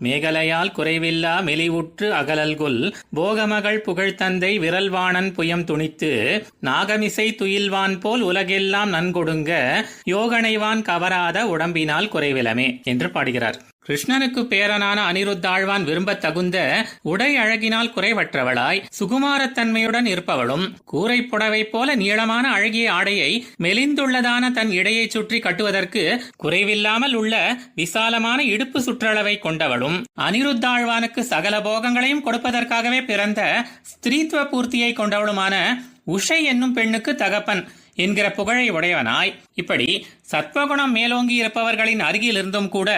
மேகலையால் குறைவில்லா மெலிவுற்று அகலல்குல் போகமகள் புகழ்த்தந்தை விரல்வாணன் புயம் துணித்து நாகமிசை துயில்வான் போல் உலகெல்லாம் நன்கொடுங்க யோகனைவான் கவராத உடம்பினால் குறைவிலமே என்று பாடுகிறார். கிருஷ்ணனுக்கு பேரனான அனிருத்தாழ்வான் விரும்பத் தகுந்த உடை அழகினால் குறைவற்றவளாய் சுகுமாரத்தன்மையுடன் இருப்பவளும் கூரை புடவை போல நீளமான அழகிய ஆடையை மெலிந்துள்ளதான தன் இடையை சுற்றி கட்டுவதற்கு குறைவில்லாமல் உள்ள விசாலமான இடுப்பு சுற்றளவை கொண்டவளும் அனிருத்தாழ்வானுக்கு சகல போகங்களையும் கொடுப்பதற்காகவே பிறந்த ஸ்திரீத்துவ பூர்த்தியை கொண்டவளுமான உஷை என்னும் பெண்ணுக்கு தகப்பன் என்கிற புகழை உடையவனாய். இப்படி சத்வகுணம் மேலோங்கி இருப்பவர்களின் அருகில் இருந்தும் கூட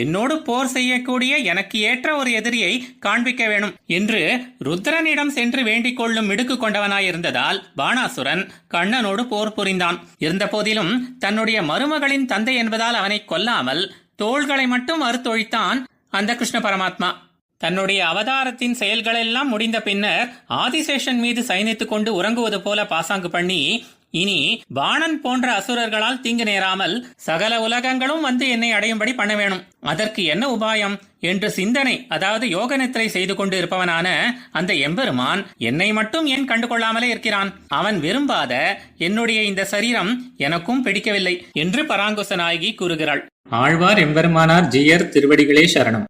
என்னோடு போர் செய்யக்கூடிய எனக்கு ஏற்ற ஒரு எதிரியை காண்பிக்க வேணும் என்று ருத்ரனிடம் சென்று வேண்டிக் கொள்ளும் மிடுக்கு கொண்டவனாயிருந்ததால் பாணாசுரன் கண்ணனோடு போர் புரிந்தான். இருந்த போதிலும் தன்னுடைய மருமகளின் தந்தை என்பதால் அவனை கொல்லாமல் தோள்களை மட்டும் அறுத்தொழித்தான் அந்த கிருஷ்ண பரமாத்மா. தன்னுடைய அவதாரத்தின் செயல்களெல்லாம் முடிந்த பின்னர் ஆதிசேஷன் மீது சயனித்துக் கொண்டு உறங்குவது போல பாசாங்கு பண்ணி இனி பாணன் போன்ற அசுரர்களால் தீங்கு நேராமல் சகல உலகங்களும் வந்து என்னை அடையும்படி பண்ண வேணும். அதற்கு என்ன உபாயம்? என்று சிந்தனை அதாவது யோக நித்திரை செய்து கொண்டு இருப்பவனான அந்த எம்பெருமான் என்னை மட்டும் ஏன் கண்டுகொள்ளாமலே இருக்கிறான்? அவன் விரும்பாத என்னுடைய இந்த சரீரம் எனக்கும் பிடிக்கவில்லை என்று பராங்குச நாயகி கூறுகிறாள். ஆழ்வார் எம்பெருமானார் ஜியர் திருவடிகளே சரணம்.